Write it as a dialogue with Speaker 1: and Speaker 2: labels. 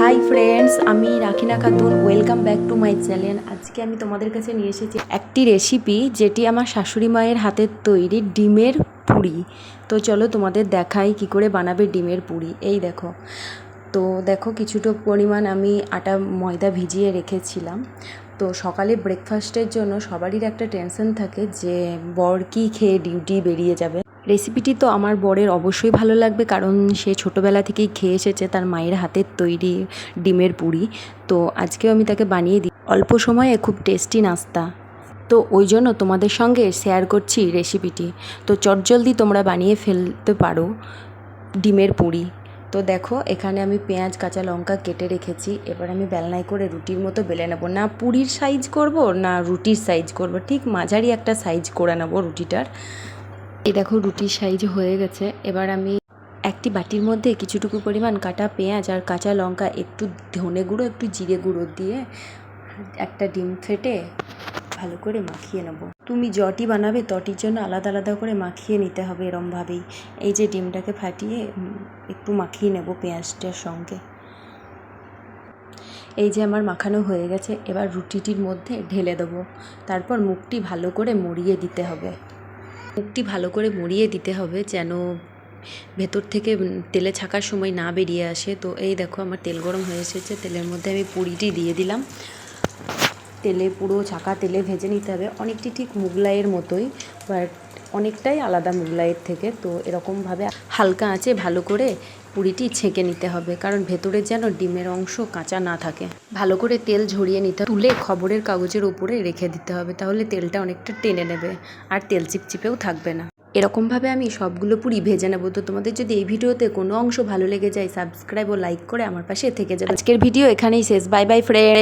Speaker 1: High friends আমি Rakhina Khatun welcome back to my channel আজকে আমি তোমাদের কাছে নিয়ে এসেছি একটি রেসিপি যেটি আমার শাশুড়ি মায়ের হাতের তৈরি ডিমের পুরি। তো চলো তোমাদের দেখাই কি করে বানাবে ডিমের পুরি। এই দেখো। তো দেখো কিছুটা পরিমাণ আমি আটা ময়দা ভিজিয়ে রেখেছিলাম। তো সকালে ব্রেকফাস্টের জন্য সবারই একটা টেনশন থাকে যে বর কী খেয়ে ডিউটি বেরিয়ে যাবে। রেসিপিটি তো আমার বরের অবশ্যই ভালো লাগবে, কারণ সে ছোটোবেলা থেকেই খেয়ে এসেছে তার মায়ের হাতের তৈরি ডিমের পুরি। তো আজকেও আমি তাকে বানিয়ে দিই অল্প সময়ে খুব টেস্টি নাস্তা। তো ওই জন্য তোমাদের সঙ্গে শেয়ার করছি রেসিপিটি তো চটজলদি তোমরা বানিয়ে ফেলতে পারো ডিমের পুরি। তো দেখো, এখানে আমি পেঁয়াজ, কাঁচা লঙ্কা কেটে রেখেছি। এবার আমি বেলনায় করে রুটির মতো বেলে নেব। না পুরির সাইজ করব, না রুটির সাইজ করব। ঠিক মাঝারি একটা সাইজ করে নেব রুটিটার। এই দেখো রুটির সাইজ হয়ে গেছে। এবার আমি একটি বাটির মধ্যে কিছুটুকু পরিমাণ কাটা পেঁয়াজ আর কাঁচা লঙ্কা, একটু ধনে গুঁড়ো, একটু জিরে গুঁড়ো দিয়ে একটা ডিম ফেটে ভালো করে মাখিয়ে নেব। তুমি যটি বানাবে তটির জন্য আলাদা আলাদা করে মাখিয়ে নিতে হবে এরমভাবেই। এই যে ডিমটাকে ফাটিয়ে একটু মাখিয়ে নেব পেঁয়াজটার সঙ্গে। এই যে আমার মাখানো হয়ে গেছে, এবার রুটিটির মধ্যে ঢেলে দেবো। তারপর মুখটি ভালো করে মুড়িয়ে দিতে হবে। মুখটি ভালো করে মুড়িয়ে দিতে হবে যেন ভেতর থেকে তেলে ছাকার সময় না বেরিয়ে আসে। তো এই দেখো, আমার তেল গরম হয়ে এসেছে। তেলের মধ্যে আমি পুরিটি দিয়ে দিলাম। তেলে, পুরো ছাকা তেলে ভেজে নিতে হবে। অনেকটি ঠিক মুগলাইয়ের মতোই বাট অনেকটাই আলাদা মুগলাইয়ের থেকে। তো এরকমভাবে হালকা আঁচে ভালো করে পুরিটি ছেঁকে নিতে হবে, কারণ ভেতরে যেন ডিমের অংশ কাঁচা না থাকে। ভালো করে তেল ঝরিয়ে নিতে। তুলে খবরের কাগজের উপরে রেখে দিতে হবে, তাহলে তেলটা অনেকটা টেনে নেবে, আর তেল চিপচিপেও থাকবে না। এরকমভাবে আমি সবগুলো পুরি ভেজে নেব। তো তোমাদের যদি এই ভিডিওতে কোনো অংশ ভালো লেগে যায় সাবস্ক্রাইব ও লাইক করে আমার পাশে থেকে যাবে। আজকের ভিডিও এখানেই শেষ। Bye bye friend